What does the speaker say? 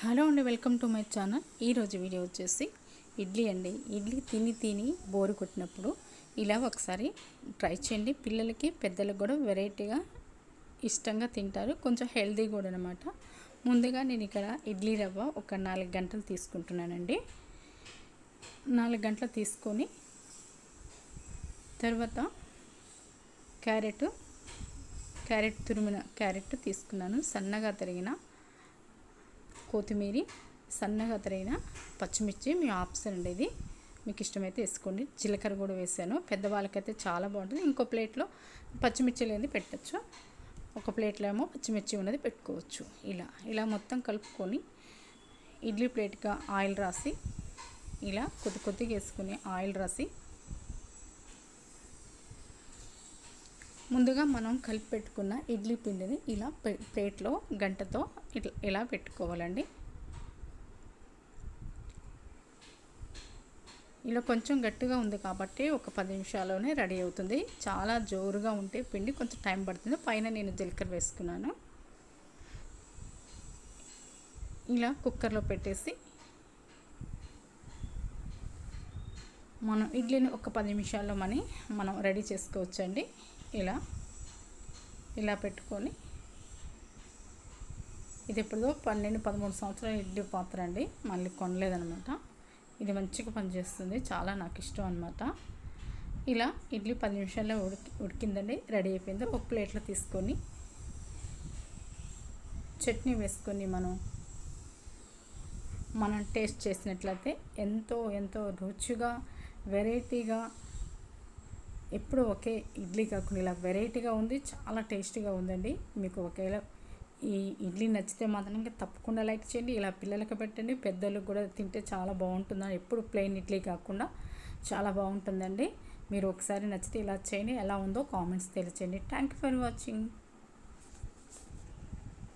Hello అండి welcome to my channel. ఈరోజు video వచ్చేసి ఇడ్లీ అండి. ఇడ్లీ తిని తిని బోరు కొట్టినప్పుడు ఇలా ఒకసారి ట్రై చేయండి. పిల్లలకి పెద్దలకు కూడా వెరైటీగా ఇష్టంగా తింటారు. కొంచెం హెల్దీ కూడా అనమాట ముందుగా నేను ఇక్కడ ఇడ్లీ రవ్వ ఒక నాలుగు గంటలు తీసుకుంటున్నానండి. నాలుగు గంటలు తీసుకొని తర్వాత క్యారెట్ క్యారెట్ తురిమిన క్యారెట్ తీసుకున్నాను. సన్నగా తరిగిన కొత్తిమీర సన్నగా తరిగిన పచ్చిమిర్చి మీ ఆప్షన్ అండి ఇది. మీకు ఇష్టమైతే వేసుకోండి. జీలకర్ర కూడా వేసాను. పెద్దవాళ్ళకైతే చాలా బాగుంటుంది. ఇంకో ప్లేట్లో పచ్చిమిర్చి లేనిది పెట్టచ్చు. ఒక ప్లేట్లో ఏమో పచ్చిమిర్చి ఉన్నది పెట్టుకోవచ్చు. ఇలా ఇలా మొత్తం కలుపుకొని ఇడ్లీ ప్లేట్గా ఆయిల్ రాసి ఇలా కొద్ది కొద్దిగా వేసుకుని ఆయిల్ రాసి ముందుగా మనం కలిపి పెట్టుకున్న ఇడ్లీ పిండిని ఇలా ప్లేట్లో గంటతో ఇట్లా ఇలా పెట్టుకోవాలండి. ఇలా కొంచెం గట్టిగా ఉంది కాబట్టి ఒక పది నిమిషాల్లోనే రెడీ అవుతుంది. చాలా జోరుగా ఉంటే పిండి కొంచెం టైం పడుతుంది. పైన నేను జీలకర్ర వేసుకున్నాను. ఇలా కుక్కర్లో పెట్టేసి మనం ఇడ్లీని ఒక పది నిమిషాల్లో మని మనం రెడీ చేసుకోవచ్చండి. ఇలా ఇలా పెట్టుకొని. ఇది ఎప్పుడో పన్నెండు పదమూడు సంవత్సరాల ఇడ్లీ పాత్ర అండి. మళ్ళీ కొనలేదనమాట ఇది మంచిగా పనిచేస్తుంది. చాలా నాకు ఇష్టం అనమాట ఇలా ఇడ్లీ పది నిమిషాల్లో ఉడికి ఉడికిందండి. రెడీ అయిపోయింది. ఒక ప్లేట్లో తీసుకొని చట్నీ వేసుకొని మనం మనం టేస్ట్ చేసినట్లయితే ఎంతో ఎంతో రుచిగా వెరైటీగా ఎప్పుడు ఒకే ఇడ్లీ కాకుండా ఇలా వెరైటీగా ఉంది చాలా టేస్టీగా ఉందండి. మీకు ఒకవేళ ఈ ఇడ్లీ నచ్చితే మాత్రం ఇంకా తప్పకుండా లైక్ చేయండి. ఇలా పిల్లలకి పెట్టండి పెద్దలకు కూడా తింటే చాలా బాగుంటుందని ఎప్పుడు ప్లెయిన్ ఇడ్లీ కాకుండా చాలా బాగుంటుందండి. మీరు ఒకసారి నచ్చితే ఇలా చేయండి ఎలా ఉందో కామెంట్స్ తెలియచేయండి. Thank you for watching.